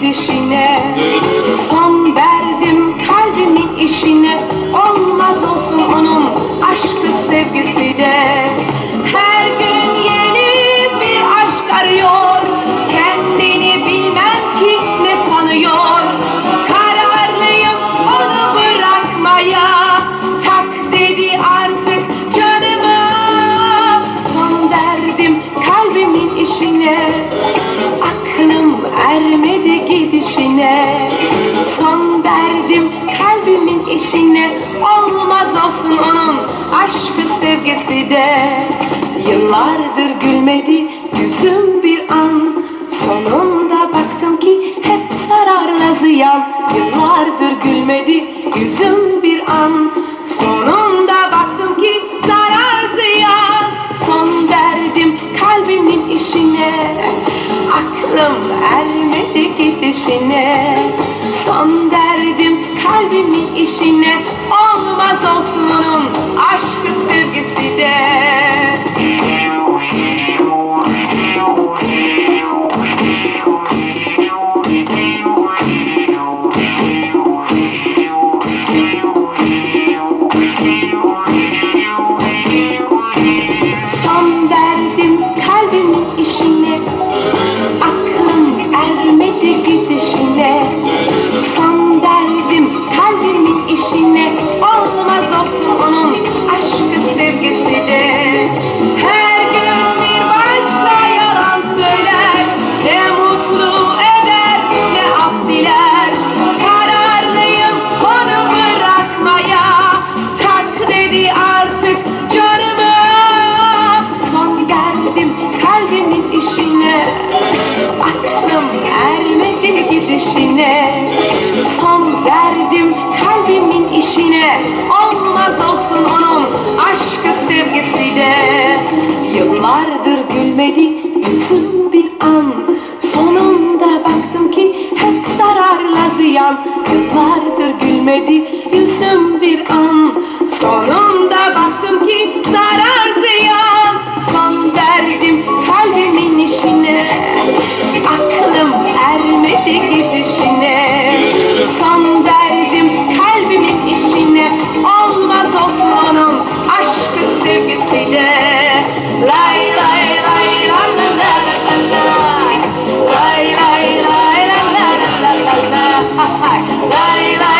gidişine Son verdim kalbimin işine. Olmaz olsun onun aşkı sevgisi de Her gün yeni bir aşk arıyor. Kendini bilmem ki ne sanıyor. Kararlıyım onu bırakmaya. Tak dedi artık canıma Son verdim kalbimin işine. Aklım ermedi gidişine Son verdim kalbimin işine Olmaz olsun onun aşkı sevgisi de. Yıllardır gülmedi yüzüm bir an. Sonunda baktım ki hep zararla ziyan. Yıllardır gülmedi yüzüm ermedi gidişine. Son derdim kalbimin işine. Olmaz olsun aşkı Gülmedi yüzüm bir an. Sonunda baktım ki hep zararla ziyan. Yıllardır gülmedi yüzüm bir an. Sonunda baktım ki body like